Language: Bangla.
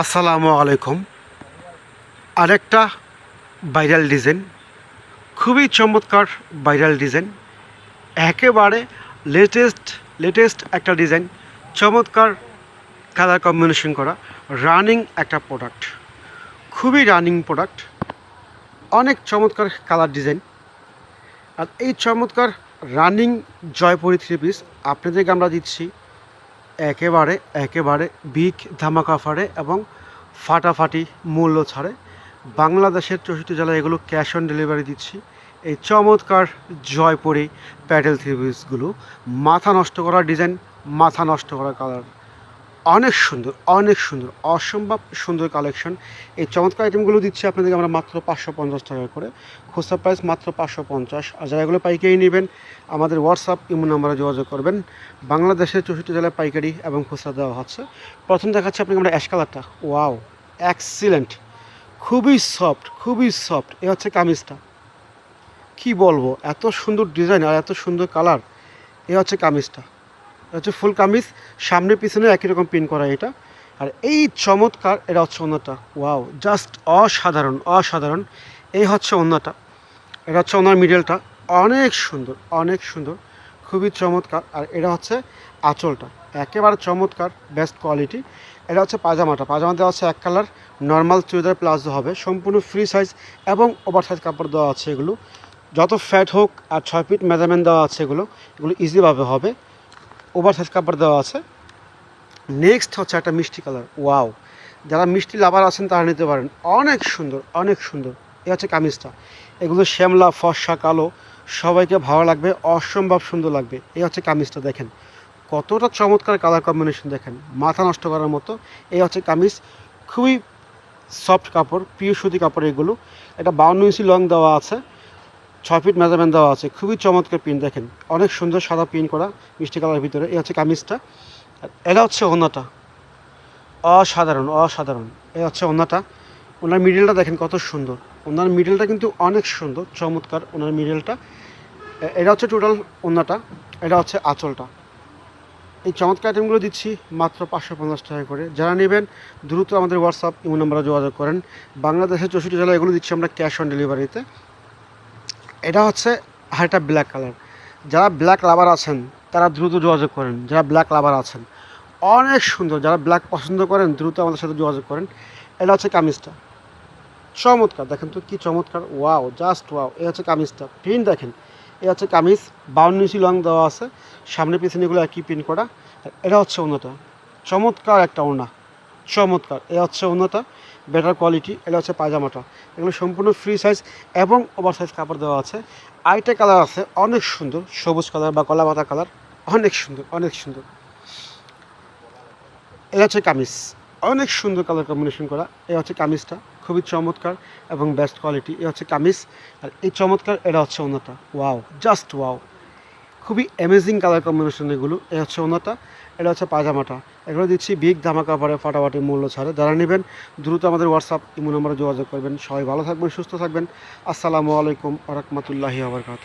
আসসালামু আলাইকুম। আরেকটা ভাইরাল ডিজাইন, খুবই চমৎকার ভাইরাল ডিজাইন। একেবারে লেটেস্ট লেটেস্ট একটা ডিজাইন, চমৎকার কালার কম্বিনেশন করা রানিং একটা প্রোডাক্ট খুবই রানিং প্রোডাক্ট অনেক চমৎকার কালার ডিজাইন। আর এই চমৎকার রানিং জয়পুরি থ্রি পিস আপনাদেরকে আমরা দিচ্ছি একেবারে একেবারে বিগ ধামাকা ফাড়ে এবং ফাটাফাটি মূল্য ছাড়ে। বাংলাদেশের চৌষট্টি জেলায় এগুলো ক্যাশ অন ডেলিভারি দিচ্ছি। এই চমৎকার জয়পুরি প্যাডেল থ্রি পিসগুলো মাথা নষ্ট করা ডিজাইন, মাথা নষ্ট করা কালার। অনেক সুন্দর অনেক সুন্দর, অসম্ভব সুন্দর কালেকশন এই চমৎকার আইটেমগুলো দিচ্ছি আপনাদেরকে আমরা মাত্র পাঁচশো পঞ্চাশ টাকা করে। খুচরা প্রাইস মাত্র পাঁচশো পঞ্চাশ। আর যারা এগুলো পাইকারি নেবেন, আমাদের হোয়াটসঅ্যাপ ইমো নাম্বারে যোগাযোগ করবেন। বাংলাদেশের চৌষট্টি জেলায় পাইকারি এবং খুচরা দেওয়া হচ্ছে। প্রথম দেখাচ্ছি আপনাকে আমরা অ্যাশ কালারটা ওয়াও এক্সিলেন্ট খুবই সফট খুবই সফট এ হচ্ছে কামিজটা। কি বলব? এত সুন্দর ডিজাইন আর এত সুন্দর কালার এ হচ্ছে কামিজটা। হচ্ছে ফুল কামিজ। সামনে, পিছনে একই রকম পিন করা এটা। আর এই চমৎকার, এটা হচ্ছে অন্যটা ওয়াও জাস্ট অসাধারণ অসাধারণ। এই হচ্ছে অন্যটা এটা হচ্ছে ওনার মিডলটা অনেক সুন্দর অনেক সুন্দর। খুবই চমৎকার। আর এটা হচ্ছে আঁচলটা। একেবারে চমৎকার বেস্ট কোয়ালিটি এটা হচ্ছে পাজামাটা পাজামা দেওয়া আছে এক কালার নর্মাল চুড়িদার প্লাজো হবে। সম্পূর্ণ ফ্রি সাইজ এবং ওভার সাইজ কাপড় দেওয়া আছে এগুলো। যত ফ্যাট হোক আর ছয় ফিট মেজারমেন্ট দেওয়া আছে এগুলো। এগুলো ইজিভাবে হবে। ওভার সাইজ কাপড় দেওয়া আছে। নেক্সট হচ্ছে একটা মিষ্টি কালার। ওয়াও যারা মিষ্টি লাভার আছেন, তারা নিতে পারেন। অনেক সুন্দর অনেক সুন্দর। এ হচ্ছে কামিজটা। এগুলো শ্যামলা, ফর্সা, কালো, সবাইকে ভালো লাগবে, অসম্ভব সুন্দর লাগবে। এই হচ্ছে কামিজটা, দেখেন। কতটা চমৎকার কালার কম্বিনেশন দেখেন। মাথা নষ্ট করার মতো। এই হচ্ছে কামিজ। খুবই সফট কাপড় প্রিয় সুতি কাপড় এগুলো। এটা বাউন্ন ইঞ্চি লং দেওয়া আছে। ছয় ফিট মেজারমেন্ট দেওয়া আছে। খুবই চমৎকার পিন দেখেন। অনেক সুন্দর সাদা পিন করা, মিষ্টি কালারের ভিতরে। এই হচ্ছে কামিজটা। এটা হচ্ছে ওনাটা অসাধারণ অসাধারণ। এ হচ্ছে ওনাটা ওনার মিডলটা দেখেন কত সুন্দর। ওনার মিডলটা কিন্তু অনেক সুন্দর, চমৎকার ওনার মিডলটা এটা হচ্ছে টোটাল ওনাটা এটা হচ্ছে আঁচলটা। এই চমৎকার আইটেমগুলো দিচ্ছি মাত্র পাঁচশো পঞ্চাশ টাকা করে। যারা নেবেন, দ্রুত আমাদের হোয়াটসঅ্যাপ ইমো নাম্বারে যোগাযোগ করেন। বাংলাদেশের চৌষট্টি জেলায় এগুলো দিচ্ছি আমরা ক্যাশ অন ডেলিভারিতে এটা হচ্ছে হাইটা ব্ল্যাক কালার যারা ব্ল্যাক লাভার আছেন, তারা দ্রুত যোগাযোগ করেন। যারা ব্ল্যাক লাভার আছেন, অনেক সুন্দর। যারা ব্ল্যাক পছন্দ করেন, দ্রুত আমাদের সাথে যোগাযোগ করেন। এটা হচ্ছে কামিজটা। চমৎকার। দেখেন তো কি চমৎকার। ওয়াও জাস্ট ওয়াও এই হচ্ছে কামিজটা। প্রিন্ট দেখেন। এই হচ্ছে কামিজ। বাউন্ন ইঞ্চি লং দেওয়া আছে। সামনে পিছনে এগুলো একই প্রিন্ট করা। এটা হচ্ছে ওনাটা চমৎকার একটা ওনা চমৎকার। এ হচ্ছে ওনাটা বেটার কোয়ালিটি, এটা হচ্ছে পায়জামাটা। এগুলো সম্পূর্ণ ফ্রি সাইজ এবং ওভার সাইজ কাপড় দেওয়া আছে। আরেকটা কালার আছে, অনেক সুন্দর, সবুজ কালার বা কলা পাতা কালার অনেক সুন্দর অনেক সুন্দর। এটা হচ্ছে কামিজ, অনেক সুন্দর কালার কম্বিনেশন করা। এ হচ্ছে কামিজটা, খুবই চমৎকার এবং বেস্ট কোয়ালিটি এ হচ্ছে কামিজ, আর এই চমৎকার, এটা হচ্ছে অন্যটা ওয়াও জাস্ট ওয়াও খুবই অ্যামেজিং কালার কম্বিনেশন এগুলো। এ হচ্ছে ওনাটা, এটা হচ্ছে পাজামাটা এগুলো দিচ্ছি বিগ ধামা কাপড়ে ফাটাফাটি মূল্য ছাড়ে। যারা নেবেন, দ্রুত আমাদের হোয়াটসঅ্যাপ ইমো নম্বরে যোগাযোগ করবেন। সবাই ভালো থাকবেন, সুস্থ থাকবেন। আসসালামু আলাইকুম আরহামতুল্লাহি আবরকাত